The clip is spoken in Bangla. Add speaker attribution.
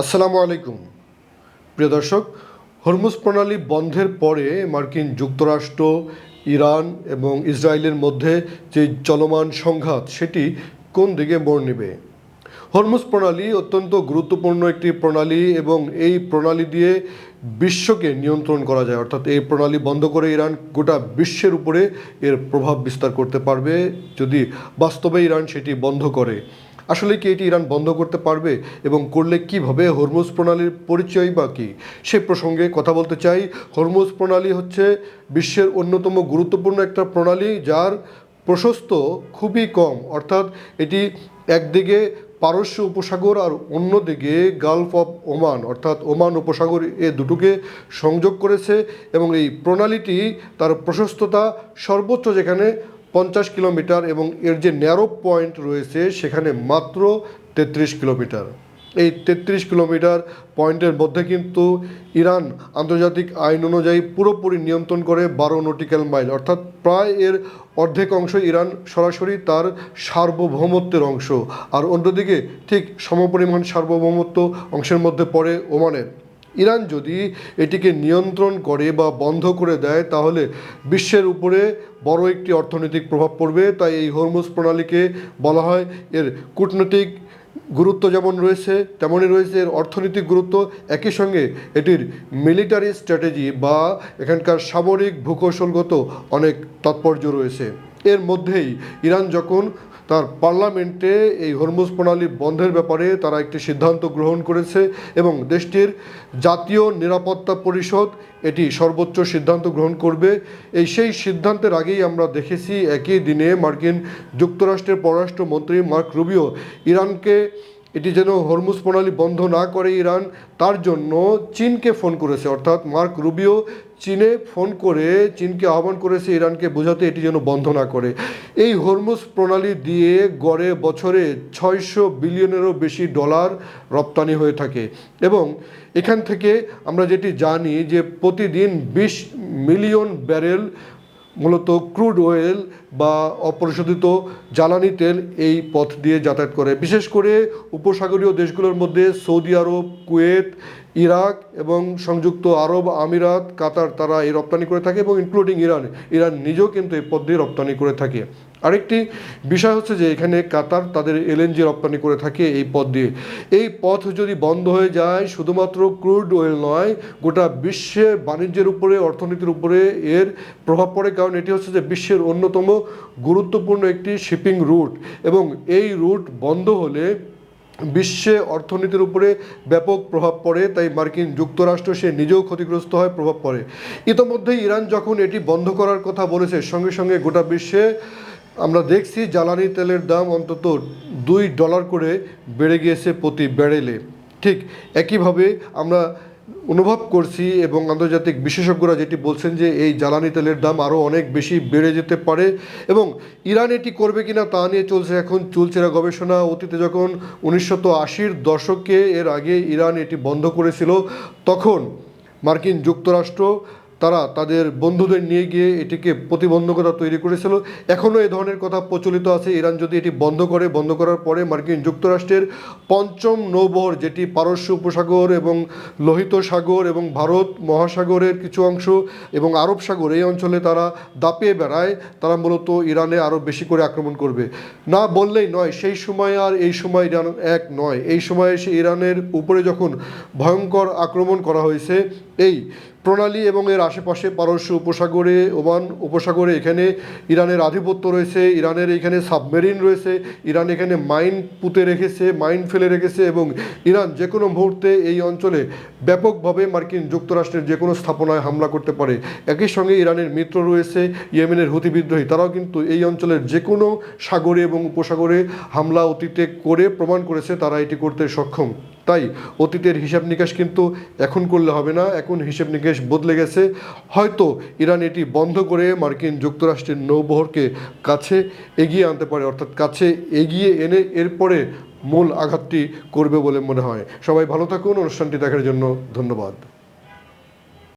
Speaker 1: আসসালামু আলাইকুম। প্রিয় দর্শক, হরমুজ প্রণালী বন্ধের পরে মার্কিন যুক্তরাষ্ট্র, ইরান এবং ইসরায়েলের মধ্যে যে চলমান সংঘাত, সেটি কোন দিকে মোড় নেবে? হরমুজ প্রণালী অত্যন্ত গুরুত্বপূর্ণ একটি প্রণালী এবং এই প্রণালী দিয়ে বিশ্বকে নিয়ন্ত্রণ করা যায়। অর্থাৎ এই প্রণালী বন্ধ করে ইরান গোটা বিশ্বের উপরে এর প্রভাব বিস্তার করতে পারবে। যদি বাস্তবে ইরান সেটি বন্ধ করে আসলে কি এটি ইরান বন্ধ করতে পারবে এবং করলে কীভাবে? হরমুজ প্রণালীর পরিচয় বা কী? সে প্রসঙ্গে কথা বলতে চাই। হরমুজ প্রণালী হচ্ছে বিশ্বের অন্যতম গুরুত্বপূর্ণ একটা প্রণালী যার প্রশস্ত খুবই কম। অর্থাৎ এটি একদিকে পারস্য উপসাগর আর অন্যদিকে গালফ অফ ওমান। অর্থাৎ ওমান উপসাগর এ দুটোকে সংযোগ করেছে এবং এই প্রণালীটি তার প্রশস্ততা সর্বোচ্চ যেখানে পঞ্চাশ কিলোমিটার এবং এর যে ন্যারো পয়েন্ট রয়েছে, সেখানে মাত্র তেত্রিশ কিলোমিটার। এই তেত্রিশ কিলোমিটার পয়েন্টের মধ্যে কিন্তু ইরান আন্তর্জাতিক আইন অনুযায়ী পুরোপুরি নিয়ন্ত্রণ করে বারো নটিক্যাল মাইল অর্থাৎ প্রায় এর অর্ধেক অংশ ইরান সরাসরি তার সার্বভৌমত্বের অংশ। আর অন্যদিকে ঠিক সমপরিমাণ সার্বভৌমত্ব অংশের মধ্যে পড়ে ওমানের। ইরান যদি এটিকে নিয়ন্ত্রণ করে বা বন্ধ করে দেয়, তাহলে বিশ্বের উপরে বড় একটি অর্থনৈতিক প্রভাব পড়বে। তাই এই হরমুজ প্রণালীকে বলা হয়। এর কূটনৈতিক গুরুত্ব যেমন রয়েছে, তেমনই রয়েছে এর অর্থনৈতিক গুরুত্ব। একই সঙ্গে এটির মিলিটারি স্ট্র্যাটেজি বা এখানকার সামরিক ভূকৌশলগত অনেক তাৎপর্য রয়েছে। এর মধ্যেই ইরান যখন তার পার্লামেন্টে এই হরমুজ প্রণালী বন্ধের ব্যাপারে তারা একটি সিদ্ধান্ত গ্রহণ করেছে এবং দেশটির জাতীয় নিরাপত্তা পরিষদ এটি সর্বোচ্চ সিদ্ধান্ত গ্রহণ করবে। এই সেই সিদ্ধান্তের আগেই আমরা দেখেছি একই দিনে মার্কিন যুক্তরাষ্ট্রের পররাষ্ট্রমন্ত্রী মার্ক রুবিও ইরানকে এটি যেন হরমুজ প্রণালী বন্ধ না করে ইরান, তার জন্য চীনকে ফোন করেছে। অর্থাৎ মার্ক রুবিও চীনে ফোন করে চীনকে আহ্বান করেছে ইরানকে বোঝাতে এটি যেন বন্ধ না করে। এই হরমুজ প্রণালী দিয়ে গড়ে বছরে ছয়শো বিলিয়নেরও বেশি ডলার রপ্তানি হয়ে থাকে এবং এখান থেকে আমরা যেটি জানি যে প্রতিদিন বিশ মিলিয়ন ব্যারেল মূলত ক্রুড অয়েল বা অপরিশোধিত জ্বালানি তেল এই পথ দিয়ে যাতায়াত করে। বিশেষ করে উপসাগরীয় দেশগুলোর মধ্যে সৌদি আরব, কুয়েত ইরাক এবং সংযুক্ত আরব আমিরাত, কাতার তারা এই রপ্তানি করে থাকে এবং ইনক্লুডিং ইরান। ইরান নিজেও কিন্তু এই পথ দিয়ে রপ্তানি করে থাকে। আরেকটি বিষয় হচ্ছে যে এখানে কাতার তাদের এলএনজি রপ্তানি করে থাকে এই পথ দিয়ে। এই পথ যদি বন্ধ হয়ে যায়, শুধুমাত্র ক্রুড অয়েল নয়, গোটা বিশ্বে বাণিজ্যের উপরে, অর্থনীতির উপরে এর প্রভাব পড়ে। কারণ এটি হচ্ছে যে বিশ্বের অন্যতম গুরুত্বপূর্ণ একটি শিপিং রুট এবং এই রুট বন্ধ হলে বিশ্বে অর্থনীতির উপরে ব্যাপক প্রভাব পড়ে, তাই মার্কিন যুক্তরাষ্ট্র সে নিজেও ক্ষতিগ্রস্ত হয়, প্রভাব পড়ে। ইতোমধ্যেই ইরান যখন এটি বন্ধ করার কথা বলেছে, সঙ্গে সঙ্গে গোটা বিশ্বে আমরা দেখছি জ্বালানি তেলের দাম অন্তত দুই ডলার করে বেড়ে গিয়েছে প্রতি ব্যারেলে। ঠিক একইভাবে আমরা অনুভব করছি এবং আন্তর্জাতিক বিশেষজ্ঞরা যেটি বলছেন যে এই জ্বালানি তেলের দাম আরও অনেক বেশি বেড়ে যেতে পারে এবং ইরান এটি করবে কিনা তা নিয়ে চলছে এখন চুলচেরা গবেষণা। অতীতে যখন উনিশশো আশির দশকে এর আগে ইরান এটি বন্ধ করেছিল, তখন মার্কিন যুক্তরাষ্ট্র তারা তাদের বন্ধুদের নিয়ে গিয়ে এটিকে প্রতিবন্ধকতা তৈরি করেছিল। এখনও এ ধরনের কথা প্রচলিত আছে। ইরান যদি এটি বন্ধ করে, বন্ধ করার পরে মার্কিন যুক্তরাষ্ট্রের পঞ্চম নৌবহর, যেটি পারস্য উপসাগর এবং লোহিত সাগর এবং ভারত মহাসাগরের কিছু অংশ এবং আরব সাগর, এই অঞ্চলে তারা দাপিয়ে বেড়ায়। তারা মূলত ইরানে আরও বেশি করে আক্রমণ করবে। না বললেই নয়, সেই সময় আর এই সময় ইরান এক নয়। এই সময় এসে ইরানের উপরে যখন ভয়ঙ্কর আক্রমণ করা হয়েছে, এই প্রণালী এবং এর আশেপাশে পারস্য উপসাগরে, ওমান উপসাগরে এখানে ইরানের আধিপত্য রয়েছে, ইরানের এখানে সাবমেরিন রয়েছে, ইরান এখানে মাইন পুঁতে রেখেছে, মাইন ফেলে রেখেছে এবং ইরান যে কোনো মুহূর্তে এই অঞ্চলে ব্যাপকভাবে মার্কিন যুক্তরাষ্ট্রের যে কোনো স্থাপনায় হামলা করতে পারে। একই সঙ্গে ইরানের মিত্র রয়েছে, ইয়েমেনের হুতি বিদ্রোহী, তারাও কিন্তু এই অঞ্চলের যে কোনো সাগরে এবং উপসাগরে হামলা অতীতে করে প্রমাণ করেছে, তারা এটি করতে সক্ষম। তাই অতীতের হিসাব নিকাশ কিন্তু এখন করলে হবে না, এখন হিসাব নিকাশ বদলে গেছে। হয়তো ইরান এটি বন্ধ করে মার্কিন যুক্তরাষ্ট্রের নৌবহরকে কাছে এগিয়ে আনতে পারে, অর্থাৎ কাছে এগিয়ে এনে এরপরে মূল আঘাতটি করবে বলে মনে হয়। সবাই ভালো থাকুন, অনুষ্ঠানটি দেখার জন্য ধন্যবাদ।